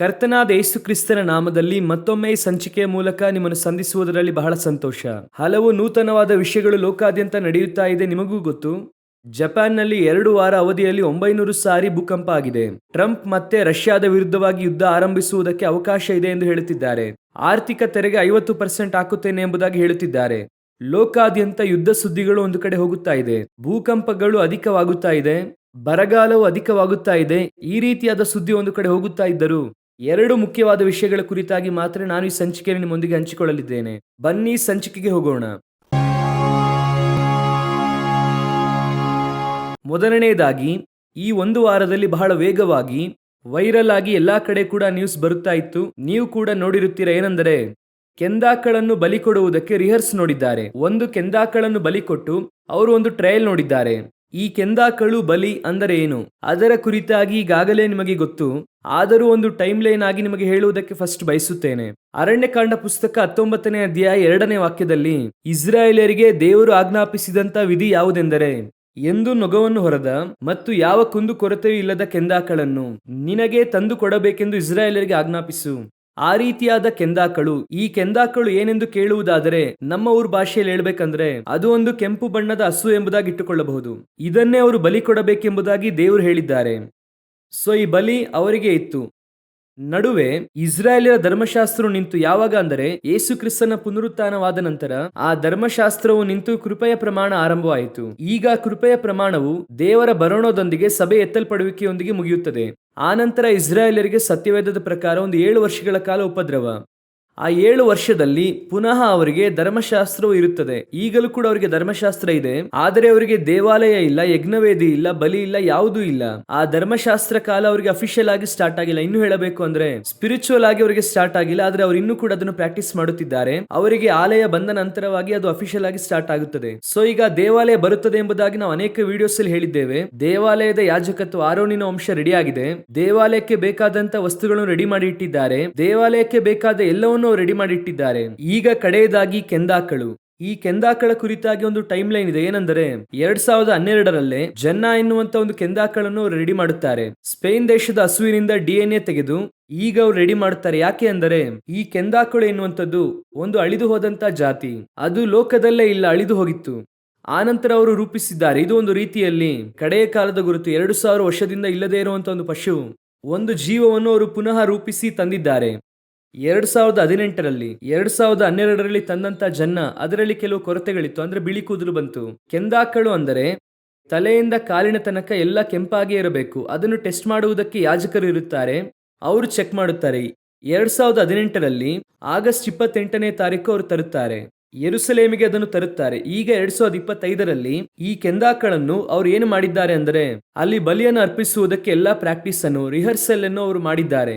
ಕರ್ತನಾದ ಯೇಸು ಕ್ರಿಸ್ತನ ನಾಮದಲ್ಲಿ ಮತ್ತೊಮ್ಮೆ ಈ ಸಂಚಿಕೆಯ ಮೂಲಕ ನಿಮ್ಮನ್ನು ಸಂಧಿಸುವುದರಲ್ಲಿ ಬಹಳ ಸಂತೋಷ. ಹಲವು ನೂತನವಾದ ವಿಷಯಗಳು ಲೋಕಾದ್ಯಂತ ನಡೆಯುತ್ತಾ ಇದೆ ನಿಮಗೂ ಗೊತ್ತು. ಜಪಾನ್ನಲ್ಲಿ ಎರಡು ವಾರ ಅವಧಿಯಲ್ಲಿ ಒಂಬೈನೂರು ಸಾರಿ ಭೂಕಂಪ ಆಗಿದೆ. ಟ್ರಂಪ್ ಮತ್ತೆ ರಷ್ಯಾದ ವಿರುದ್ಧವಾಗಿ ಯುದ್ಧ ಆರಂಭಿಸುವುದಕ್ಕೆ ಅವಕಾಶ ಇದೆ ಎಂದು ಹೇಳುತ್ತಿದ್ದಾರೆ. ಆರ್ಥಿಕ ತೆರಿಗೆ ಐವತ್ತು ಪರ್ಸೆಂಟ್ ಹಾಕುತ್ತೇನೆ ಎಂಬುದಾಗಿ ಹೇಳುತ್ತಿದ್ದಾರೆ. ಲೋಕಾದ್ಯಂತ ಯುದ್ಧ ಸುದ್ದಿಗಳು ಒಂದು ಕಡೆ ಹೋಗುತ್ತಾ ಇದೆ. ಭೂಕಂಪಗಳು ಅಧಿಕವಾಗುತ್ತಾ ಇದೆ. ಬರಗಾಲವು ಅಧಿಕವಾಗುತ್ತಾ ಇದೆ. ಈ ರೀತಿಯಾದ ಸುದ್ದಿ ಒಂದು ಕಡೆ ಹೋಗುತ್ತಾ ಇದ್ದರೂ ಎರಡು ಮುಖ್ಯವಾದ ವಿಷಯಗಳ ಕುರಿತಾಗಿ ಮಾತ್ರ ನಾನು ಈ ಸಂಚಿಕೆಯನ್ನು ನಿಮ್ಮೊಂದಿಗೆ ಹಂಚಿಕೊಳ್ಳಲಿದ್ದೇನೆ. ಬನ್ನಿ ಸಂಚಿಕೆಗೆ ಹೋಗೋಣ. ಮೊದಲನೆಯದಾಗಿ, ಈ ಒಂದು ವಾರದಲ್ಲಿ ಬಹಳ ವೇಗವಾಗಿ, ವೈರಲ್ ಆಗಿ ಎಲ್ಲಾ ಕಡೆ ಕೂಡ ನ್ಯೂಸ್ ಬರುತ್ತಾ ಇತ್ತು. ನೀವು ಕೂಡ ನೋಡಿರುತ್ತೀರಾ ಏನೆಂದರೆ, ಕೆಂದಾಕಳನ್ನು ಬಲಿ ಕೊಡುವುದಕ್ಕೆ ರಿಹರ್ಸ್ ನೋಡಿದ್ದಾರೆ. ಒಂದು ಕೆಂದಾಕಳನ್ನು ಬಲಿ ಕೊಟ್ಟು, ಅವರು ಒಂದು ಟ್ರಯಲ್ ನೋಡಿದ್ದಾರೆ. ಈ ಕೆಂದಾಕಳು ಬಲಿ ಅಂದರೆ ಏನು? ಅದರ ಕುರಿತಾಗಿ ಈಗಾಗಲೇ ನಿಮಗೆ ಗೊತ್ತು. ಆದರೂ ಒಂದು ಟೈಮ್ ಲೈನ್ ಆಗಿ ನಿಮಗೆ ಹೇಳುವುದಕ್ಕೆ ಫಸ್ಟ್ ಬಯಸುತ್ತೇನೆ. ಅರಣ್ಯಕಾಂಡ ಪುಸ್ತಕ ಹತ್ತೊಂಬತ್ತನೇ ಅಧ್ಯಾಯ ಎರಡನೇ ವಾಕ್ಯದಲ್ಲಿ ಇಸ್ರಾಯೇಲರಿಗೆ ದೇವರು ಆಜ್ಞಾಪಿಸಿದಂತ ವಿಧಿ ಯಾವುದೆಂದರೆ, ಎಂದು ನೊಗವನ್ನು ಹೊರದ ಮತ್ತು ಯಾವ ಕುಂದು ಕೊರತೆಯೂ ಇಲ್ಲದ ಕೆಂದಾಕಳನ್ನು ನಿನಗೆ ತಂದು ಕೊಡಬೇಕೆಂದು ಇಸ್ರಾಯೇಲರಿಗೆ ಆಜ್ಞಾಪಿಸು. ಆ ರೀತಿಯಾದ ಕೆಂದಾಕಳು. ಈ ಕೆಂದಾಕಳು ಏನೆಂದು ಕೇಳುವುದಾದರೆ, ನಮ್ಮ ಊರ್ ಭಾಷೆಯಲ್ಲಿ ಹೇಳ್ಬೇಕಂದ್ರೆ, ಅದು ಒಂದು ಕೆಂಪು ಬಣ್ಣದ ಹಸು ಎಂಬುದಾಗಿ ಇಟ್ಟುಕೊಳ್ಳಬಹುದು. ಇದನ್ನೇ ಅವರು ಬಲಿ ಕೊಡಬೇಕೆಂಬುದಾಗಿ ದೇವರು ಹೇಳಿದ್ದಾರೆ. ಸೊ, ಈ ಬಲಿ ಅವರಿಗೆ ಇತ್ತು. ನಡುವೆ ಇಸ್ರಾಯೇಲಿನ ಧರ್ಮಶಾಸ್ತ್ರವು ನಿಂತು ಯಾವಾಗ ಅಂದರೆ, ಯೇಸು ಕ್ರಿಸ್ತನ ಪುನರುತ್ಥಾನವಾದ ನಂತರ, ಆ ಧರ್ಮಶಾಸ್ತ್ರವು ನಿಂತು ಕೃಪೆಯ ಪ್ರಮಾಣ ಆರಂಭವಾಯಿತು. ಈಗ ಕೃಪೆಯ ಪ್ರಮಾಣವು ದೇವರ ಬರೋಣದೊಂದಿಗೆ ಸಭೆ ಎತ್ತಲ್ಪಡುವಿಕೆಯೊಂದಿಗೆ ಮುಗಿಯುತ್ತದೆ. ಆನಂತರ ಇಸ್ರಾಯೇಲರಿಗೆ ಸತ್ಯವೇದದ ಪ್ರಕಾರ ಒಂದು ಏಳು ವರ್ಷಗಳ ಕಾಲ ಉಪದ್ರವ. ಆ ಏಳು ವರ್ಷದಲ್ಲಿ ಪುನಃ ಅವರಿಗೆ ಧರ್ಮಶಾಸ್ತ್ರವು ಇರುತ್ತದೆ. ಈಗಲೂ ಕೂಡ ಅವರಿಗೆ ಧರ್ಮಶಾಸ್ತ್ರ ಇದೆ. ಆದರೆ ಅವರಿಗೆ ದೇವಾಲಯ ಇಲ್ಲ, ಯಜ್ಞವೇದಿ ಇಲ್ಲ, ಬಲಿ ಇಲ್ಲ, ಯಾವುದೂ ಇಲ್ಲ. ಆ ಧರ್ಮಶಾಸ್ತ್ರ ಕಾಲ ಅವರಿಗೆ ಅಫಿಷಿಯಲ್ ಆಗಿ ಸ್ಟಾರ್ಟ್ ಆಗಿಲ್ಲ. ಇನ್ನು ಹೇಳಬೇಕು ಅಂದ್ರೆ ಸ್ಪಿರಿಚುವಲ್ ಆಗಿ ಅವರಿಗೆ ಸ್ಟಾರ್ಟ್ ಆಗಿಲ್ಲ. ಆದ್ರೆ ಅವರು ಇನ್ನೂ ಕೂಡ ಅದನ್ನು ಪ್ರಾಕ್ಟೀಸ್ ಮಾಡುತ್ತಿದ್ದಾರೆ. ಅವರಿಗೆ ಆಲಯ ಬಂದ ನಂತರವಾಗಿ ಅದು ಅಫಿಷಿಯಲ್ ಆಗಿ ಸ್ಟಾರ್ಟ್ ಆಗುತ್ತದೆ. ಸೊ ಈಗ ದೇವಾಲಯ ಬರುತ್ತದೆ ಎಂಬುದಾಗಿ ನಾವು ಅನೇಕ ವಿಡಿಯೋಸ್ ಅಲ್ಲಿ ಹೇಳಿದ್ದೇವೆ. ದೇವಾಲಯದ ಯಾಜಕತ್ವ ಆರೋನಿನ ಅಂಶ ರೆಡಿ ಆಗಿದೆ. ದೇವಾಲಯಕ್ಕೆ ಬೇಕಾದಂತ ವಸ್ತುಗಳನ್ನು ರೆಡಿ ಮಾಡಿ ಇಟ್ಟಿದ್ದಾರೆ. ದೇವಾಲಯಕ್ಕೆ ಬೇಕಾದ ಎಲ್ಲವನ್ನು ರೆಡಿ ಮಾಡಿಟ್ಟಿದ್ದಾರೆ. ಈಗ ಕಡೆಯದಾಗಿ ಕೆಂದಾಕಳು. ಈ ಕೆಂದಾಕಳ ಕುರಿತಾಗಿ ಒಂದು ಟೈಮ್ ಲೈನ್ ಇದೆ. ಏನಂದ್ರೆ, ಎರಡ್ ಸಾವಿರದ ಹನ್ನೆರಡರಲ್ಲೇ ಜನ್ನ ಎನ್ನುವಂತ ಒಂದು ಕೆಂದಾಕಳನ್ನು ರೆಡಿ ಮಾಡುತ್ತಾರೆ. ಸ್ಪೇನ್ ದೇಶದ ಹಸುವಿನಿಂದ ಡಿ ಎನ್ ಎ ತೆಗೆದು ಈಗ ಅವ್ರು ರೆಡಿ ಮಾಡುತ್ತಾರೆ ಯಾಕೆ ಅಂದರೆ, ಈ ಕೆಂದಾಕಳು ಎನ್ನುವಂಥದ್ದು ಒಂದು ಅಳಿದು ಹೋದಂತ ಜಾತಿ. ಅದು ಲೋಕದಲ್ಲೇ ಇಲ್ಲ, ಅಳಿದು ಹೋಗಿತ್ತು. ಆನಂತರ ಅವರು ರೂಪಿಸಿದ್ದಾರೆ. ಇದು ಒಂದು ರೀತಿಯಲ್ಲಿ ಕಡೆಯ ಕಾಲದ ಗುರುತು. ಎರಡು ಸಾವಿರ ವರ್ಷದಿಂದ ಇಲ್ಲದೇ ಇರುವಂತಹ ಒಂದು ಪಶು, ಒಂದು ಜೀವವನ್ನು ಅವರು ಪುನಃ ರೂಪಿಸಿ ತಂದಿದ್ದಾರೆ. ಎರಡ್ ಸಾವಿರದ ಹದಿನೆಂಟರಲ್ಲಿ, ಎರಡ್ ಸಾವಿರದ ಹನ್ನೆರಡರಲ್ಲಿ ತಂದಂತ ಜನ್ನ, ಅದರಲ್ಲಿ ಕೆಲವು ಕೊರತೆಗಳಿತ್ತು, ಅಂದ್ರೆ ಬಿಳಿ ಕೂದಲು ಬಂತು. ಕೆಂದಾಕಳು ಅಂದರೆ, ತಲೆಯಿಂದ ಕಾಲಿನ ತನಕ ಎಲ್ಲ ಕೆಂಪಾಗಿ ಇರಬೇಕು. ಅದನ್ನು ಟೆಸ್ಟ್ ಮಾಡುವುದಕ್ಕೆ ಯಾಜಕರು ಇರುತ್ತಾರೆ, ಅವರು ಚೆಕ್ ಮಾಡುತ್ತಾರೆ. ಎರಡ್ ಸಾವಿರದ ಹದಿನೆಂಟರಲ್ಲಿ, ಆಗಸ್ಟ್ ಇಪ್ಪತ್ತೆಂಟನೇ ತಾರೀಕು ಅವರು ತರುತ್ತಾರೆ. ಎರುಸಲೇಮಿಗೆ ಅದನ್ನು ತರುತ್ತಾರೆ. ಈಗ ಎರಡ್ ಸಾವಿರದ ಇಪ್ಪತ್ತೈದರಲ್ಲಿ, ಈ ಕೆಂದಾಕಳನ್ನು ಅವರು ಏನು ಮಾಡಿದ್ದಾರೆ ಅಂದರೆ, ಅಲ್ಲಿ ಬಲಿಯನ್ನು ಅರ್ಪಿಸುವುದಕ್ಕೆ ಎಲ್ಲಾ ಪ್ರಾಕ್ಟೀಸ್ ಅನ್ನು ರಿಹರ್ಸಲ್ ಅನ್ನು ಅವರು ಮಾಡಿದ್ದಾರೆ.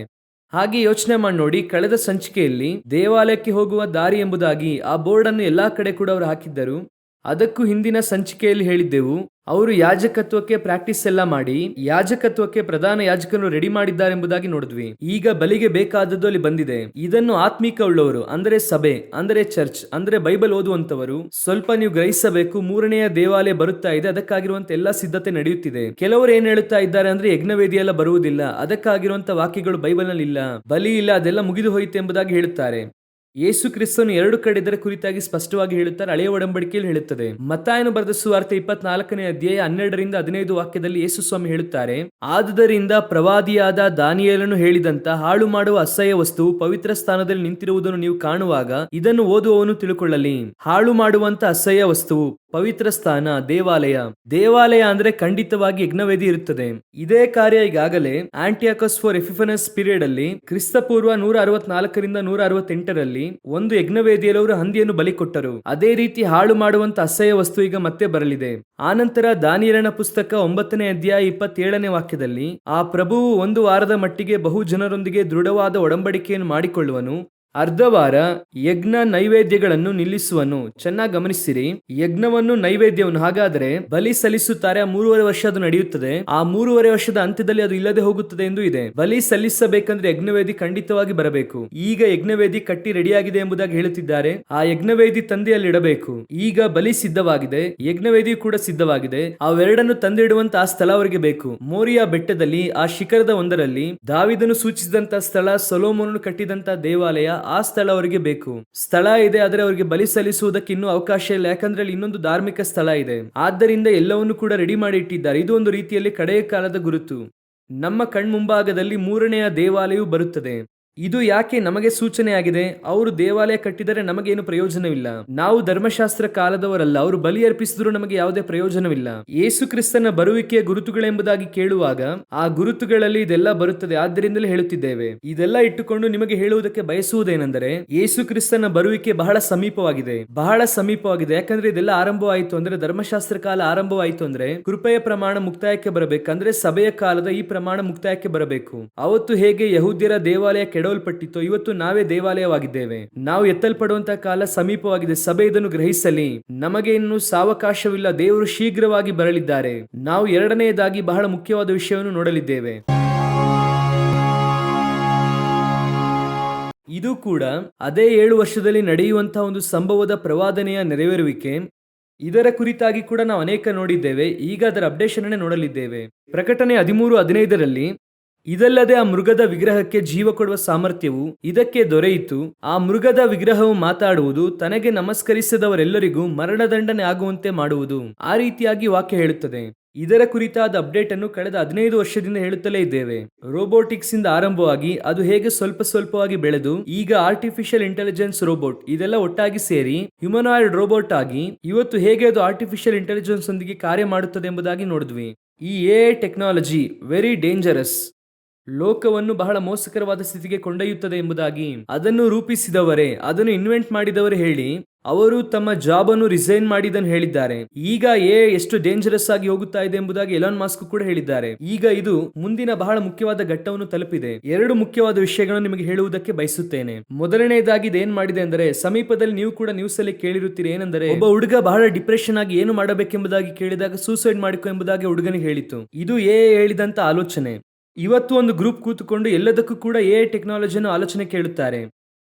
ಹಾಗೆ ಯೋಚನೆ ಮಾಡಿ ನೋಡಿ, ಕಳೆದ ಸಂಚಿಕೆಯಲ್ಲಿ ದೇವಾಲಯಕ್ಕೆ ಹೋಗುವ ದಾರಿ ಎಂಬುದಾಗಿ ಆ ಬೋರ್ಡ್ ಅನ್ನು ಎಲ್ಲಾ ಕಡೆ ಕೂಡ ಅವರು ಹಾಕಿದ್ದರು. ಅದಕ್ಕೂ ಹಿಂದಿನ ಸಂಚಿಕೆಯಲ್ಲಿ ಹೇಳಿದ್ದೆವು, ಅವರು ಯಾಜಕತ್ವಕ್ಕೆ ಪ್ರಾಕ್ಟೀಸ್ ಎಲ್ಲ ಮಾಡಿ, ಯಾಜಕತ್ವಕ್ಕೆ ಪ್ರಧಾನ ಯಾಜಕನು ರೆಡಿ ಮಾಡಿದ್ದಾರೆ ಎಂಬುದಾಗಿ ನೋಡಿದ್ವಿ. ಈಗ ಬಲಿಗೆ ಬೇಕಾದದ್ದು ಅಲ್ಲಿ ಬಂದಿದೆ. ಇದನ್ನು ಆತ್ಮೀಕ ಉಳ್ಳವರು ಅಂದರೆ ಸಭೆ, ಅಂದರೆ ಚರ್ಚ್ ಅಂದ್ರೆ ಬೈಬಲ್ ಓದುವಂತವರು ಸ್ವಲ್ಪ ನೀವು ಗ್ರಹಿಸಬೇಕು, ಮೂರನೆಯ ದೇವಾಲಯ ಬರುತ್ತಾ ಇದೆ ಅದಕ್ಕಾಗಿರುವಂತ ಎಲ್ಲ ಸಿದ್ಧತೆ ನಡೆಯುತ್ತಿದೆ. ಕೆಲವರು ಏನ್ ಹೇಳುತ್ತಾ ಇದ್ದಾರೆ ಅಂದ್ರೆ ಯಜ್ಞವೇದಿ ಎಲ್ಲ ಬರುವುದಿಲ್ಲ ಅದಕ್ಕಾಗಿರುವಂತ ವಾಕ್ಯಗಳು ಬೈಬಲ್ನಲ್ಲಿ ಇಲ್ಲ ಬಲಿ ಇಲ್ಲ, ಅದೆಲ್ಲ ಮುಗಿದು ಹೋಯಿತು ಎಂಬುದಾಗಿ ಹೇಳುತ್ತಾರೆ. ಯೇಸು ಕ್ರಿಸ್ತನು ಎರಡು ಕಡೆ ಇದರ ಕುರಿತಾಗಿ ಸ್ಪಷ್ಟವಾಗಿ ಹೇಳುತ್ತಾರೆ, ಹಳೆಯ ಒಡಂಬಡಿಕೆಯಲ್ಲಿ ಹೇಳುತ್ತದೆ. ಮತ್ತಾಯನು ಬರೆದ ಸುವಾರ್ತೆ ಇಪ್ಪತ್ನಾಲ್ಕನೇ ಅಧ್ಯಾಯ ಹನ್ನೆರಡರಿಂದ ಹದಿನೈದು ವಾಕ್ಯದಲ್ಲಿ ಯೇಸು ಸ್ವಾಮಿ ಹೇಳುತ್ತಾರೆ, ಆದುದರಿಂದ ಪ್ರವಾದಿಯಾದ ದಾನಿಯಲನ್ನು ಹೇಳಿದಂತ ಹಾಳು ಮಾಡುವ ಅಸಹ್ಯ ವಸ್ತುವು ಪವಿತ್ರ ಸ್ಥಾನದಲ್ಲಿ ನಿಂತಿರುವುದನ್ನು ನೀವು ಕಾಣುವಾಗ ಇದನ್ನು ಓದುವವನು ತಿಳುಕೊಳ್ಳಲಿ. ಹಾಳು ಮಾಡುವಂತ ಅಸಹ್ಯ ವಸ್ತುವು ಪವಿತ್ರ ಸ್ಥಾನ, ದೇವಾಲಯ. ದೇವಾಲಯ ಅಂದ್ರೆ ಖಂಡಿತವಾಗಿ ಯಜ್ಞವೇದಿ ಇರುತ್ತದೆ. ಇದೇ ಕಾರ್ಯ ಈಗಾಗಲೇ ಆಂಟಿಯಾಕಸ್ ಫೋರ್ ಎಫಿಫನಸ್ ಪೀರಿಯಡ್ ಅಲ್ಲಿ ಕ್ರಿಸ್ತಪೂರ್ವ ನೂರ ಅರವತ್ನಾಲ್ಕರಿಂದ ನೂರ ಅರವತ್ತೆಂಟರಲ್ಲಿ ಒಂದು ಯಜ್ಞವೇದಿಯಲ್ಲಿ ಅವರು ಹಂದಿಯನ್ನು ಬಲಿ ಕೊಟ್ಟರು. ಅದೇ ರೀತಿ ಹಾಳು ಮಾಡುವಂತ ಅಸಹ್ಯ ವಸ್ತು ಈಗ ಮತ್ತೆ ಬರಲಿದೆ. ಆನಂತರ ದಾನಿಯರನ ಪುಸ್ತಕ ಒಂಬತ್ತನೇ ಅಧ್ಯಾಯ ಇಪ್ಪತ್ತೇಳನೇ ವಾಕ್ಯದಲ್ಲಿ, ಆ ಪ್ರಭುವು ಒಂದು ವಾರದ ಮಟ್ಟಿಗೆ ಬಹು ಜನರೊಂದಿಗೆ ದೃಢವಾದ ಒಡಂಬಡಿಕೆಯನ್ನು ಮಾಡಿಕೊಳ್ಳುವನು ಅರ್ಧ ವಾರ ಯಜ್ಞ ನೈವೇದ್ಯಗಳನ್ನು ನಿಲ್ಲಿಸುವನು. ಚೆನ್ನಾಗಿ ಗಮನಿಸಿರಿ ಯಜ್ಞವನ್ನು ನೈವೇದ್ಯವನ್ನು ಹಾಗಾದರೆ ಬಲಿ ಸಲ್ಲಿಸುತ್ತಾರೆ ಆ ಮೂರುವರೆ ವರ್ಷ ಅದು ನಡೆಯುತ್ತದೆ. ಆ ಮೂರುವರೆ ವರ್ಷದ ಅಂತ್ಯದಲ್ಲಿ ಅದು ಇಲ್ಲದೆ ಹೋಗುತ್ತದೆ ಎಂದು ಇದೆ. ಬಲಿ ಸಲ್ಲಿಸಬೇಕಂದ್ರೆ ಯಜ್ಞವೇದಿ ಖಂಡಿತವಾಗಿ ಬರಬೇಕು. ಈಗ ಯಜ್ಞವೇದಿ ಕಟ್ಟಿ ರೆಡಿಯಾಗಿದೆ ಎಂಬುದಾಗಿ ಹೇಳುತ್ತಿದ್ದಾರೆ. ಆ ಯಜ್ಞವೇದಿ ತಂದೆಯಲ್ಲಿಡಬೇಕು. ಈಗ ಬಲಿ ಸಿದ್ಧವಾಗಿದೆ. ಯಜ್ಞವೇದಿ ಕೂಡ ಸಿದ್ಧವಾಗಿದೆ. ಅವೆರಡನ್ನು ತಂದಿಡುವಂತ ಆ ಸ್ಥಳ ಅವರಿಗೆ ಬೇಕು. ಮೋರಿಯಾ ಬೆಟ್ಟದಲ್ಲಿ, ಆ ಶಿಖರದ ಒಂದರಲ್ಲಿ ದಾವಿದನು ಸೂಚಿಸಿದಂತಹ ಸ್ಥಳ, ಸೊಲೋಮೋನನು ಕಟ್ಟಿದಂತಹ ದೇವಾಲಯ ಆ ಸ್ಥಳ ಅವರಿಗೆ ಬೇಕು. ಸ್ಥಳ ಇದೆ, ಆದರೆ ಅವರಿಗೆ ಬಲಿ ಸಲ್ಲಿಸುವುದಕ್ಕೆ ಇನ್ನೂ ಅವಕಾಶ ಇಲ್ಲ. ಯಾಕಂದ್ರೆ ಅಲ್ಲಿ ಇನ್ನೊಂದು ಧಾರ್ಮಿಕ ಸ್ಥಳ ಇದೆ. ಆದ್ದರಿಂದ ಎಲ್ಲವನ್ನು ಕೂಡ ರೆಡಿ ಮಾಡಿ ಇಟ್ಟಿದ್ದಾರೆ. ಇದು ಒಂದು ರೀತಿಯಲ್ಲಿ ಕಡೆಯ ಕಾಲದ ಗುರುತು. ನಮ್ಮ ಕಣ್ಮುಂಭಾಗದಲ್ಲಿ ಮೂರನೆಯ ದೇವಾಲಯವು ಬರುತ್ತದೆ. ಇದು ಯಾಕೆ ನಮಗೆ ಸೂಚನೆಯಾಗಿದೆ? ಅವರು ದೇವಾಲಯ ಕಟ್ಟಿದರೆ ನಮಗೇನು ಪ್ರಯೋಜನವಿಲ್ಲ. ನಾವು ಧರ್ಮಶಾಸ್ತ್ರ ಕಾಲದವರಲ್ಲ, ಅವರು ಬಲಿ ಅರ್ಪಿಸಿದ್ರು ನಮಗೆ ಯಾವುದೇ ಪ್ರಯೋಜನವಿಲ್ಲ. ಯೇಸು ಕ್ರಿಸ್ತನ ಬರುವಿಕೆಯ ಗುರುತುಗಳೆಂಬುದಾಗಿ ಕೇಳುವಾಗ, ಆ ಗುರುತುಗಳಲ್ಲಿ ಇದೆಲ್ಲ ಬರುತ್ತದೆ ಆದ್ದರಿಂದಲೇ ಹೇಳುತ್ತಿದ್ದೇವೆ. ಇದೆಲ್ಲ ಇಟ್ಟುಕೊಂಡು ನಿಮಗೆ ಹೇಳುವುದಕ್ಕೆ ಬಯಸುವುದೇನೆಂದರೆ, ಯೇಸು ಕ್ರಿಸ್ತನ ಬರುವಿಕೆ ಬಹಳ ಸಮೀಪವಾಗಿದೆ. ಬಹಳ ಸಮೀಪವಾಗಿದೆ. ಯಾಕಂದ್ರೆ ಇದೆಲ್ಲ ಆರಂಭವಾಯಿತು ಅಂದ್ರೆ, ಧರ್ಮಶಾಸ್ತ್ರ ಕಾಲ ಆರಂಭವಾಯಿತು ಅಂದ್ರೆ, ಕೃಪೆಯ ಪ್ರಮಾಣ ಮುಕ್ತಾಯಕ್ಕೆ ಬರಬೇಕಂದ್ರೆ ಸಭೆಯ ಕಾಲದ ಈ ಪ್ರಮಾಣ ಮುಕ್ತಾಯಕ್ಕೆ ಬರಬೇಕು. ಅವತ್ತು ಹೇಗೆ ಯಹೂದ್ಯರ ದೇವಾಲಯ ಕೆಡವಲ್ಪಟ್ಟಿತ್ತು ಇವತ್ತು ನಾವೇ ದೇವಾಲಯವಾಗಿದ್ದೇವೆ. ನಾವು ಎತ್ತಲ್ಪಡುವಂತಹ ಕಾಲ ಸಮೀಪವಾಗಿದೆ, ಸಭೆ ಇದನ್ನು ಗ್ರಹಿಸಲಿ. ನಮಗೆ ಇನ್ನು ಸಾವಕಾಶವಿಲ್ಲ, ದೇವರು ಶೀಘ್ರವಾಗಿ ಬರಲಿದ್ದಾರೆ. ನಾವು ಎರಡನೆಯದಾಗಿ ಬಹಳ ಮುಖ್ಯವಾದ ವಿಷಯವನ್ನು ನೋಡಲಿದ್ದೇವೆ. ಇದು ಕೂಡ ಅದೇ ಏಳು ವರ್ಷದಲ್ಲಿ ನಡೆಯುವಂತಹ ಒಂದು ಸಂಭವದ ಪ್ರವಾದನೆಯ ನೆರವೇರುವಿಕೆ. ಇದರ ಕುರಿತಾಗಿ ಕೂಡ ನಾವು ಅನೇಕ ನೋಡಿದ್ದೇವೆ, ಈಗ ಅದರ ಅಪ್ಡೇಷನ್ ನೋಡಲಿದ್ದೇವೆ. ಪ್ರಕಟಣೆ ಹದಿಮೂರು ಹದಿನೈದರಲ್ಲಿ ಇದಲ್ಲದೆ ಆ ಮೃಗದ ವಿಗ್ರಹಕ್ಕೆ ಜೀವ ಕೊಡುವ ಸಾಮರ್ಥ್ಯವು ಇದಕ್ಕೆ ದೊರೆಯಿತು. ಆ ಮೃಗದ ವಿಗ್ರಹವು ಮಾತಾಡುವುದು, ತನಗೆ ನಮಸ್ಕರಿಸಿದವರೆಲ್ಲರಿಗೂ ಮರಣದಂಡನೆ ಆಗುವಂತೆ ಮಾಡುವುದು ಆ ರೀತಿಯಾಗಿ ವಾಕ್ಯ ಹೇಳುತ್ತದೆ. ಇದರ ಕುರಿತಾದ ಅಪ್ಡೇಟ್ ಅನ್ನು ಕಳೆದ ಹದಿನೈದು ವರ್ಷದಿಂದ ಹೇಳುತ್ತಲೇ ಇದ್ದೇವೆ. ರೋಬೋಟಿಕ್ಸ್ ಇಂದ ಆರಂಭವಾಗಿ ಅದು ಹೇಗೆ ಸ್ವಲ್ಪ ಸ್ವಲ್ಪವಾಗಿ ಬೆಳೆದು, ಈಗ ಆರ್ಟಿಫಿಷಿಯಲ್ ಇಂಟೆಲಿಜೆನ್ಸ್ ರೋಬೋಟ್ ಇದೆಲ್ಲ ಒಟ್ಟಾಗಿ ಸೇರಿ ಹ್ಯುಮನಾಯ್ಡ್ ರೋಬೋಟ್ ಆಗಿ ಇವತ್ತು ಹೇಗೆ ಅದು ಆರ್ಟಿಫಿಷಿಯಲ್ ಇಂಟೆಲಿಜೆನ್ಸ್ ಒಂದಿಗೆ ಕಾರ್ಯ ಮಾಡುತ್ತದೆ ಎಂಬುದಾಗಿ ನೋಡಿದ್ವಿ. ಈ ಎ ಟೆಕ್ನಾಲಜಿ ವೆರಿ ಡೇಂಜರಸ್ ಲೋಕವನ್ನು ಬಹಳ ಮೋಸಕರವಾದ ಸ್ಥಿತಿಗೆ ಕೊಂಡೊಯ್ಯುತ್ತದೆ ಎಂಬುದಾಗಿ ಅದನ್ನು ರೂಪಿಸಿದವರೇ, ಅದನ್ನು ಇನ್ವೆಂಟ್ ಮಾಡಿದವರು ಹೇಳಿ, ಅವರು ತಮ್ಮ ಜಾಬ್ ಅನ್ನು ರಿಸೈನ್ ಮಾಡಿದನ್ನು ಹೇಳಿದ್ದಾರೆ. ಈಗ ಎ ಎಷ್ಟು ಡೇಂಜರಸ್ ಆಗಿ ಹೋಗುತ್ತಾ ಇದೆ ಎಂಬುದಾಗಿ ಎಲಾನ್ ಮಾಸ್ಕ್ ಕೂಡ ಹೇಳಿದ್ದಾರೆ. ಈಗ ಇದು ಮುಂದಿನ ಬಹಳ ಮುಖ್ಯವಾದ ಘಟ್ಟವನ್ನು ತಲುಪಿದೆ. ಎರಡು ಮುಖ್ಯವಾದ ವಿಷಯಗಳನ್ನು ನಿಮಗೆ ಹೇಳುವುದಕ್ಕೆ ಬಯಸುತ್ತೇನೆ. ಮೊದಲನೆಯದಾಗಿ ಏನ್ ಮಾಡಿದೆ ಅಂದರೆ, ಸಮೀಪದಲ್ಲಿ ನೀವು ಕೂಡ ನ್ಯೂಸ್ ಅಲ್ಲಿ ಕೇಳಿರುತ್ತೀರಿ ಏನೆಂದರೆ, ಒಬ್ಬ ಹುಡುಗ ಬಹಳ ಡಿಪ್ರೆಷನ್ ಆಗಿ ಏನು ಮಾಡಬೇಕೆಂಬುದಾಗಿ ಕೇಳಿದಾಗ ಸೂಸೈಡ್ ಮಾಡಿಕೊ ಎಂಬುದಾಗಿ ಹುಡುಗನಿಗೆ ಹೇಳಿತು ಇದು ಎ ಹೇಳಿದಂತ ಆಲೋಚನೆ. ಇವತ್ತು ಒಂದು ಗ್ರೂಪ್ ಕೂತುಕೊಂಡು ಎಲ್ಲದಕ್ಕೂ ಕೂಡ ಎ ಟೆಕ್ನಾಲಜಿಯನ್ನು ಆಲೋಚನೆ ಕೇಳುತ್ತಾರೆ.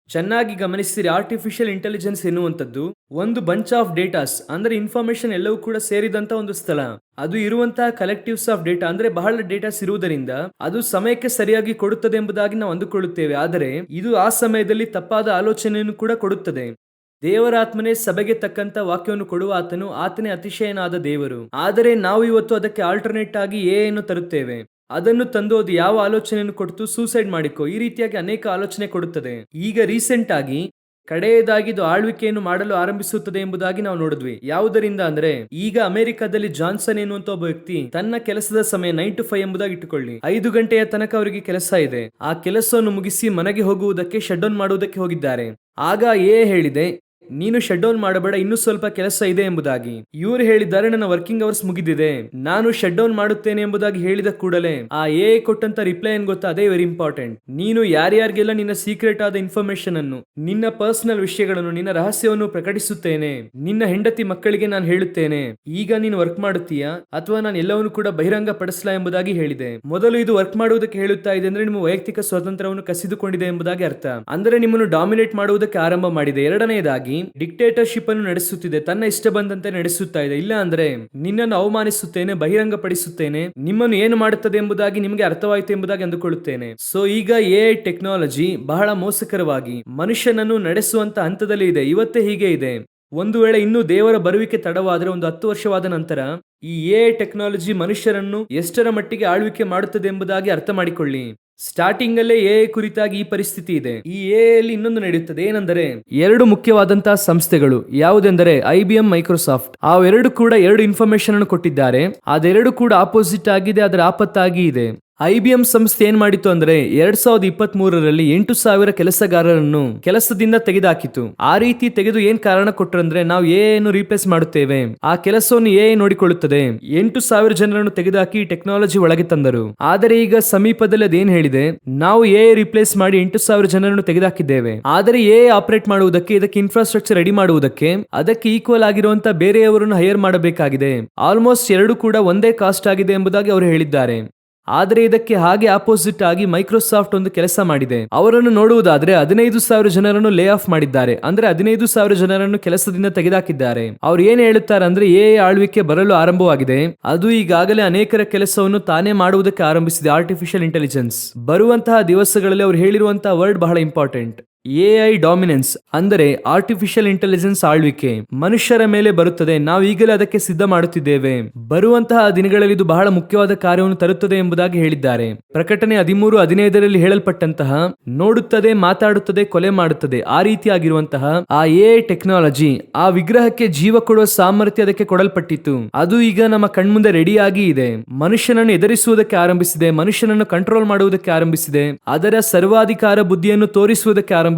ಚೆನ್ನಾಗಿ ಗಮನಿಸಿರಿ ಆರ್ಟಿಫಿಷಿಯಲ್ ಇಂಟೆಲಿಜೆನ್ಸ್ ಎನ್ನುವಂಥದ್ದು ಒಂದು ಬಂಚ್ ಆಫ್ ಡೇಟಾಸ್ ಅಂದ್ರೆ ಇನ್ಫಾರ್ಮೇಶನ್ ಎಲ್ಲವೂ ಕೂಡ ಸೇರಿದಂತ ಒಂದು ಸ್ಥಳ. ಅದು ಇರುವಂತಹ ಕಲೆಕ್ಟಿವ್ಸ್ ಆಫ್ ಡೇಟಾ ಅಂದ್ರೆ ಬಹಳ ಡೇಟಾಸ್ ಇರುವುದರಿಂದ ಅದು ಸಮಯಕ್ಕೆ ಸರಿಯಾಗಿ ಕೊಡುತ್ತದೆ ಎಂಬುದಾಗಿ ನಾವು ಅಂದುಕೊಳ್ಳುತ್ತೇವೆ. ಆದರೆ ಇದು ಆ ಸಮಯದಲ್ಲಿ ತಪ್ಪಾದ ಆಲೋಚನೆಯನ್ನು ಕೂಡ ಕೊಡುತ್ತದೆ. ದೇವರಾತ್ಮನೇ ಸಭೆಗೆ ತಕ್ಕಂತ ವಾಕ್ಯವನ್ನು ಕೊಡುವ ಆತನು ಆತನೇ ಅತಿಶಯನಾದ ದೇವರು. ಆದರೆ ನಾವು ಇವತ್ತು ಅದಕ್ಕೆ ಆಲ್ಟರ್ನೇಟ್ ಆಗಿ ಎ ಅನ್ನು ತರುತ್ತೇವೆ. ಅದನ್ನು ತಂದು ಅದು ಯಾವ ಆಲೋಚನೆಯನ್ನು ಕೊಡ್ತು? ಸೂಸೈಡ್ ಮಾಡಿಕೊ. ಈ ರೀತಿಯಾಗಿ ಅನೇಕ ಆಲೋಚನೆ ಕೊಡುತ್ತದೆ. ಈಗ ರೀಸೆಂಟ್ ಆಗಿ ಕಡೆಯದಾಗಿ ಇದು ಆಳ್ವಿಕೆಯನ್ನು ಮಾಡಲು ಆರಂಭಿಸುತ್ತದೆ ಎಂಬುದಾಗಿ ನಾವು ನೋಡಿದ್ವಿ. ಯಾವುದರಿಂದ ಅಂದ್ರೆ, ಈಗ ಅಮೆರಿಕದಲ್ಲಿ ಜಾನ್ಸನ್ ಎನ್ನುವಂತ ಒಬ್ಬ ವ್ಯಕ್ತಿ ತನ್ನ ಕೆಲಸದ ಸಮಯ ನೈನ್ ಟು ಫೈವ್ ಎಂಬುದಾಗಿ ಇಟ್ಟುಕೊಳ್ಳಿ. ಐದು ಗಂಟೆಯ ತನಕ ಅವರಿಗೆ ಕೆಲಸ ಇದೆ. ಆ ಕೆಲಸವನ್ನು ಮುಗಿಸಿ ಮನೆಗೆ ಹೋಗುವುದಕ್ಕೆ, ಶಟ್ ಡೌನ್ ಮಾಡುವುದಕ್ಕೆ ಹೋಗಿದ್ದಾರೆ. ಆಗ ಎ ಹೇಳಿದೆ ನೀನು ಶಟ್ ಡೌನ್ ಮಾಡಬೇಡ, ಇನ್ನೂ ಸ್ವಲ್ಪ ಕೆಲಸ ಇದೆ ಎಂಬುದಾಗಿ. ಇವರು ಹೇಳಿದ್ದಾರೆ ನನ್ನ ವರ್ಕಿಂಗ್ ಅವರ್ಸ್ ಮುಗಿದಿದೆ. ನಾನು ಶಟ್ ಡೌನ್ ಮಾಡುತ್ತೇನೆ ಎಂಬುದಾಗಿ ಹೇಳಿದ ಕೂಡಲೇ ಆ ಎ ಕೊಟ್ಟಂತ ರಿಪ್ಲೈ ಏನ್ ಗೊತ್ತಾ? ಅದೇ ವೆರಿ ಇಂಪಾರ್ಟೆಂಟ್ ನೀನು ಯಾರ್ಯಾರಿಗೆಲ್ಲ ನಿನ್ನ ಸೀಕ್ರೆಟ್ ಆದ ಇನ್ಫಾರ್ಮೇಶನ್ ಅನ್ನು, ನಿನ್ನ ಪರ್ಸನಲ್ ವಿಷಯಗಳನ್ನು, ನಿನ್ನ ರಹಸ್ಯವನ್ನು ಪ್ರಕಟಿಸುತ್ತೇನೆ, ನಿನ್ನ ಹೆಂಡತಿ ಮಕ್ಕಳಿಗೆ ನಾನು ಹೇಳುತ್ತೇನೆ, ಈಗ ನೀನು ವರ್ಕ್ ಮಾಡುತ್ತೀಯಾ? ಅಥವಾ ನಾನು ಎಲ್ಲವನ್ನು ಕೂಡ ಬಹಿರಂಗ ಪಡಿಸಲ ಎಂಬುದಾಗಿ ಹೇಳಿದೆ. ಮೊದಲು ಇದು ವರ್ಕ್ ಮಾಡುವುದಕ್ಕೆ ಹೇಳುತ್ತಾ ಇದೆ ಅಂದ್ರೆ ನಿಮ್ಮ ವೈಯಕ್ತಿಕ ಸ್ವಾತಂತ್ರ್ಯವನ್ನು ಕಸಿದುಕೊಂಡಿದೆ ಎಂಬುದಾಗಿ ಅರ್ಥ. ಅಂದ್ರೆ ನಿಮ್ಮನ್ನು ಡಾಮಿನೇಟ್ ಮಾಡುವುದಕ್ಕೆ ಆರಂಭ ಮಾಡಿದೆ. ಎರಡನೆಯದಾಗಿ ಡಿಕ್ಟೇಟರ್ಶಿಪ್ ಅನ್ನು ನಡೆಸುತ್ತಿದೆ. ತನ್ನ ಇಷ್ಟ ಬಂದಂತೆ ನಡೆಸುತ್ತಾ ಇದೆ. ಇಲ್ಲ ಅಂದ್ರೆ ನಿನ್ನನ್ನು ಅವಮಾನಿಸುತ್ತೇನೆ, ಬಹಿರಂಗಪಡಿಸುತ್ತೇನೆ. ನಿಮ್ಮನ್ನು ಏನು ಮಾಡುತ್ತದೆ ಎಂಬುದಾಗಿ ನಿಮಗೆ ಅರ್ಥವಾಯಿತು ಎಂಬುದಾಗಿ ಅಂದುಕೊಳ್ಳುತ್ತೇನೆ. ಸೊ ಈಗ ಎ ಟೆಕ್ನಾಲಜಿ ಬಹಳ ಮೋಸಕರವಾಗಿ ಮನುಷ್ಯನನ್ನು ನಡೆಸುವಂತ ಹಂತದಲ್ಲಿ ಇದೆ. ಇವತ್ತೇ ಹೀಗೆ ಇದೆ. ಒಂದು ವೇಳೆ ಇನ್ನೂ ದೇವರ ಬರುವಿಕೆ ತಡವಾದರೆ ಒಂದು ಹತ್ತು ವರ್ಷವಾದ ನಂತರ ಈ ಎ ಟೆಕ್ನಾಲಜಿ ಮನುಷ್ಯರನ್ನು ಎಷ್ಟರ ಮಟ್ಟಿಗೆ ಆಳ್ವಿಕೆ ಮಾಡುತ್ತದೆ ಎಂಬುದಾಗಿ ಅರ್ಥ ಮಾಡಿಕೊಳ್ಳಿ. ಸ್ಟಾರ್ಟಿಂಗ್ ಅಲ್ಲೇ ಎ ಕುರಿತಾಗಿ ಈ ಪರಿಸ್ಥಿತಿ ಇದೆ. ಈ ಎ ಅಲ್ಲಿ ಇನ್ನೊಂದು ನಡೆಯುತ್ತದೆ. ಏನೆಂದರೆ, ಎರಡು ಮುಖ್ಯವಾದಂತಹ ಸಂಸ್ಥೆಗಳು, ಯಾವುದೆಂದರೆ, ಐ ಬಿ ಎಂ, ಮೈಕ್ರೋಸಾಫ್ಟ್. ಅವೆರಡು ಕೂಡ ಎರಡು ಇನ್ಫಾರ್ಮೇಶನ್ ಅನ್ನು ಕೊಟ್ಟಿದ್ದಾರೆ. ಅದೆರಡು ಕೂಡ ಆಪೋಸಿಟ್ ಆಗಿದೆ, ಅದರ ಆಪತ್ತಾಗಿ ಇದೆ. ಐ ಬಿ ಎಂ ಸಂಸ್ಥೆ ಏನ್ ಮಾಡಿತ್ತು ಅಂದ್ರೆ ಎರಡ್ ಸಾವಿರದ ಇಪ್ಪತ್ತ್ ಮೂರರಲ್ಲಿ ಎಂಟು ಸಾವಿರ ಕೆಲಸಗಾರರನ್ನು ಕೆಲಸದಿಂದ ತೆಗೆದುಹಾಕಿತು ಆ ರೀತಿ ತೆಗೆದು ಏನ್ ಕಾರಣ ಕೊಟ್ಟರಂದ್ರೆ ನಾವು ಏನು ರೀಪ್ಲೇಸ್ ಮಾಡುತ್ತೇವೆ? ಆ ಕೆಲಸವನ್ನು ಎ ನೋಡಿಕೊಳ್ಳುತ್ತದೆ. ಎಂಟು ಸಾವಿರ ಜನರನ್ನು ತೆಗೆದುಹಾಕಿ ಟೆಕ್ನಾಲಜಿ ಒಳಗೆ ತಂದರು. ಆದರೆ ಈಗ ಸಮೀಪದಲ್ಲಿ ಅದೇನ್ ಹೇಳಿದೆ? ನಾವು ಎ ರಿಪ್ಲೇಸ್ ಮಾಡಿ ಎಂಟು ಸಾವಿರ ಜನರನ್ನು ತೆಗೆದುಹಾಕಿದ್ದೇವೆ ಆದರೆ ಎ ಆಪರೇಟ್ ಮಾಡುವುದಕ್ಕೆ, ಇದಕ್ಕೆ ಇನ್ಫ್ರಾಸ್ಟ್ರಕ್ಚರ್ ರೆಡಿ ಮಾಡುವುದಕ್ಕೆ ಅದಕ್ಕೆ ಈಕ್ವಲ್ ಆಗಿರುವಂತಹ ಬೇರೆಯವರನ್ನು ಹೈಯರ್ ಮಾಡಬೇಕಾಗಿದೆ. ಆಲ್ಮೋಸ್ಟ್ ಎರಡು ಕೂಡ ಒಂದೇ ಕಾಸ್ಟ್ ಆಗಿದೆ ಎಂಬುದಾಗಿ ಅವರು ಹೇಳಿದ್ದಾರೆ. ಆದರೆ ಇದಕ್ಕೆ ಹಾಗೆ ಆಪೋಸಿಟ್ ಆಗಿ ಮೈಕ್ರೋಸಾಫ್ಟ್ ಒಂದು ಕೆಲಸ ಮಾಡಿದೆ. ಅವರನ್ನು ನೋಡುವುದಾದ್ರೆ ಹದಿನೈದು ಸಾವಿರ ಜನರನ್ನು ಲೇ ಆಫ್ ಮಾಡಿದ್ದಾರೆ. ಅಂದ್ರೆ ಹದಿನೈದು ಸಾವಿರ ಜನರನ್ನು ಕೆಲಸದಿಂದ ತೆಗೆದಾಕಿದ್ದಾರೆ. ಅವ್ರು ಏನ್ ಹೇಳುತ್ತಾರೆ ಅಂದ್ರೆ ಎ ಆಳ್ವಿಕೆ ಬರಲು ಆರಂಭವಾಗಿದೆ. ಅದು ಈಗಾಗಲೇ ಅನೇಕರ ಕೆಲಸವನ್ನು ತಾನೇ ಮಾಡುವುದಕ್ಕೆ ಆರಂಭಿಸಿದೆ. ಆರ್ಟಿಫಿಷಿಯಲ್ ಇಂಟೆಲಿಜೆನ್ಸ್ ಬರುವಂತಹ ದಿವಸಗಳಲ್ಲಿ ಅವ್ರು ಹೇಳಿರುವಂತಹ ವರ್ಡ್ ಬಹಳ ಇಂಪಾರ್ಟೆಂಟ್ ಎ ಡಾಮಿನೆನ್ಸ್ ಅಂದರೆ ಆರ್ಟಿಫಿಷಿಯಲ್ ಇಂಟೆಲಿಜೆನ್ಸ್ ಆಳ್ವಿಕೆ. ಮನುಷ್ಯರ ಮೇಲೆ ಬರುತ್ತದೆ. ನಾವು ಈಗಲೇ ಅದಕ್ಕೆ ಸಿದ್ಧ ಮಾಡುತ್ತಿದ್ದೇವೆ. ಬರುವಂತಹ ದಿನಗಳಲ್ಲಿ ಇದು ಬಹಳ ಮುಖ್ಯವಾದ ಕಾರ್ಯವನ್ನು ತರುತ್ತದೆ ಎಂಬುದಾಗಿ ಹೇಳಿದ್ದಾರೆ. ಪ್ರಕಟಣೆ ಹದಿಮೂರು, ಹದಿನೈದರಲ್ಲಿ ಹೇಳಲ್ಪಟ್ಟಂತಹ ನೋಡುತ್ತದೆ, ಮಾತಾಡುತ್ತದೆ, ಕೊಲೆ ಮಾಡುತ್ತದೆ ಆ ರೀತಿಯಾಗಿರುವಂತಹ ಆ ಎ ಟೆಕ್ನಾಲಜಿ ಆ ವಿಗ್ರಹಕ್ಕೆ ಜೀವ ಕೊಡುವ ಸಾಮರ್ಥ್ಯ ಅದಕ್ಕೆ ಕೊಡಲ್ಪಟ್ಟಿತ್ತು. ಅದು ಈಗ ನಮ್ಮ ಕಣ್ಮುಂದೆ ರೆಡಿಯಾಗಿ ಇದೆ. ಮನುಷ್ಯನನ್ನು ಎದುರಿಸುವುದಕ್ಕೆ ಆರಂಭಿಸಿದೆ. ಮನುಷ್ಯನನ್ನು ಕಂಟ್ರೋಲ್ ಮಾಡುವುದಕ್ಕೆ ಆರಂಭಿಸಿದೆ. ಅದರ ಸರ್ವಾಧಿಕಾರ ಬುದ್ಧಿಯನ್ನು ತೋರಿಸುವುದಕ್ಕೆ ಆರಂಭಿಸಿದೆ.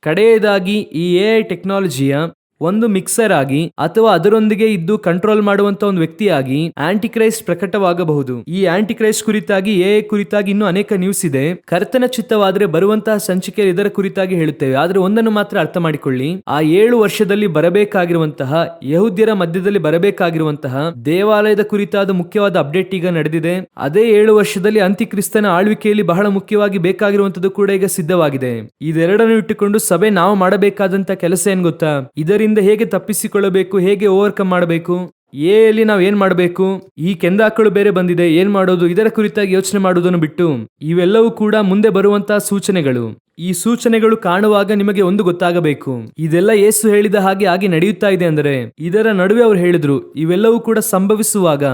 ಕಡೆಯದಾಗಿ ಈ ಎಐ ಟೆಕ್ನಾಲಜಿಯ ಒಂದು ಮಿಕ್ಸರ್ ಆಗಿ ಅಥವಾ ಅದರೊಂದಿಗೆ ಇದ್ದು ಕಂಟ್ರೋಲ್ ಮಾಡುವಂತ ಒಂದು ವ್ಯಕ್ತಿಯಾಗಿ ಆಂಟಿಕ್ರೈಸ್ಟ್ ಪ್ರಕಟವಾಗಬಹುದು. ಈ ಆಂಟಿಕ್ರೈಸ್ಟ್ ಕುರಿತಾಗಿ ಎ ಕುರಿತಾಗಿ ಇನ್ನೂ ಅನೇಕ ನ್ಯೂಸ್ ಇದೆ. ಕರ್ತನ ಚಿತ್ತವಾದರೆ ಬರುವಂತಹ ಸಂಚಿಕೆ ಇದರ ಕುರಿತಾಗಿ ಹೇಳುತ್ತೇವೆ. ಆದರೆ ಒಂದನ್ನು ಮಾತ್ರ ಅರ್ಥ ಮಾಡಿಕೊಳ್ಳಿ. ಆ ಏಳು ವರ್ಷದಲ್ಲಿ ಬರಬೇಕಾಗಿರುವಂತಹ, ಯಹುದ್ಯರ ಮಧ್ಯದಲ್ಲಿ ಬರಬೇಕಾಗಿರುವಂತಹ ದೇವಾಲಯದ ಕುರಿತಾದ ಮುಖ್ಯವಾದ ಅಪ್ಡೇಟ್ ಈಗ ನಡೆದಿದೆ. ಅದೇ ಏಳು ವರ್ಷದಲ್ಲಿ ಅಂತಿಕ್ರಿಸ್ತನ ಆಳ್ವಿಕೆಯಲ್ಲಿ ಬಹಳ ಮುಖ್ಯವಾಗಿ ಬೇಕಾಗಿರುವಂತದ್ದು ಕೂಡ ಈಗ ಸಿದ್ಧವಾಗಿದೆ. ಇದೆರಡನ್ನು ಇಟ್ಟುಕೊಂಡು ಸಭೆ ನಾವು ಮಾಡಬೇಕಾದಂತ ಕೆಲಸ ಏನ್ ಗೊತ್ತಾ? ಇದರಿಂದ ಹೇಗೆ ತಪ್ಪಿಸಿಕೊಳ್ಳಬೇಕು, ಹೇಗೆ ಓವರ್ಕಮ್ ಮಾಡಬೇಕು ಎ ಅಲ್ಲಿ ನಾವು ಏನ್ ಮಾಡಬೇಕು, ಈ ಕೆಂದಾಕಳು ಬೇರೆ ಬಂದಿದೆ, ಏನ್ ಮಾಡೋದು, ಇದರ ಕುರಿತಾಗಿ ಯೋಚನೆ ಮಾಡುವುದನ್ನು ಬಿಟ್ಟು, ಇವೆಲ್ಲವೂ ಕೂಡ ಮುಂದೆ ಬರುವಂತಹ ಸೂಚನೆಗಳು. ಈ ಸೂಚನೆಗಳು ಕಾಣುವಾಗ ನಿಮಗೆ ಒಂದು ಗೊತ್ತಾಗಬೇಕು. ಇದೆಲ್ಲ ಏಸು ಹೇಳಿದ ಹಾಗೆ ಆಗಿ ನಡೆಯುತ್ತಾ ಇದೆ ಅಂದರೆ, ಇದರ ನಡುವೆ ಅವರು ಹೇಳಿದ್ರು, ಇವೆಲ್ಲವೂ ಕೂಡ ಸಂಭವಿಸುವಾಗ.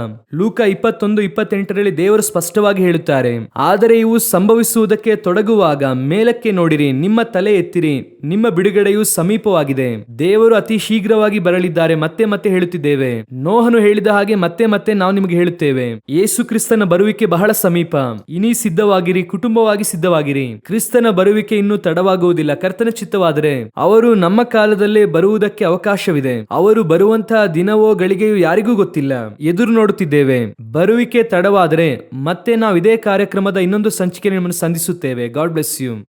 ಲೂಕ ಇಪ್ಪತ್ತೊಂದು ಇಪ್ಪತ್ತೆಂಟರಲ್ಲಿ ದೇವರು ಸ್ಪಷ್ಟವಾಗಿ ಹೇಳುತ್ತಾರೆ, ಆದರೆ ಇವು ಸಂಭವಿಸುವುದಕ್ಕೆ ತೊಡಗುವಾಗ ಮೇಲಕ್ಕೆ ನೋಡಿರಿ, ನಿಮ್ಮ ತಲೆ ಎತ್ತಿರಿ, ನಿಮ್ಮ ಬಿಡುಗಡೆಯು ಸಮೀಪವಾಗಿದೆ. ದೇವರು ಅತಿ ಶೀಘ್ರವಾಗಿ ಬರಲಿದ್ದಾರೆ, ಮತ್ತೆ ಮತ್ತೆ ಹೇಳುತ್ತಿದ್ದೇವೆ. ನೋಹನು ಹೇಳಿದ ಹಾಗೆ ಮತ್ತೆ ಮತ್ತೆ ನಾವು ನಿಮಗೆ ಹೇಳುತ್ತೇವೆ, ಯೇಸು ಕ್ರಿಸ್ತನ ಬರುವಿಕೆ ಬಹಳ ಸಮೀಪ, ಇನಿ ಸಿದ್ಧವಾಗಿರಿ, ಕುಟುಂಬವಾಗಿ ಸಿದ್ಧವಾಗಿರಿ. ಕ್ರಿಸ್ತನ ಬರುವಿಕೆ ಇನ್ನೂ ತಡವಾಗುವುದಿಲ್ಲ. ಕರ್ತನ ಚಿತ್ತವಾದರೆ ಅವರು ನಮ್ಮ ಕಾಲದಲ್ಲೇ ಬರುವುದಕ್ಕೆ ಅವಕಾಶವಿದೆ. ಅವರು ಬರುವಂತಹ ದಿನವೋ ಗಳಿಗೆಯೂ ಯಾರಿಗೂ ಗೊತ್ತಿಲ್ಲ. ಎದುರು ನೋಡುತ್ತಿದ್ದೇವೆ. ಬರುವಿಕೆ ತಡವಾದರೆ ಮತ್ತೆ ನಾವು ಇದೇ ಕಾರ್ಯಕ್ರಮದ ಇನ್ನೊಂದು ಸಂಚಿಕೆ ನಿಮ್ಮನ್ನು ಸಂಧಿಸುತ್ತೇವೆ. God bless you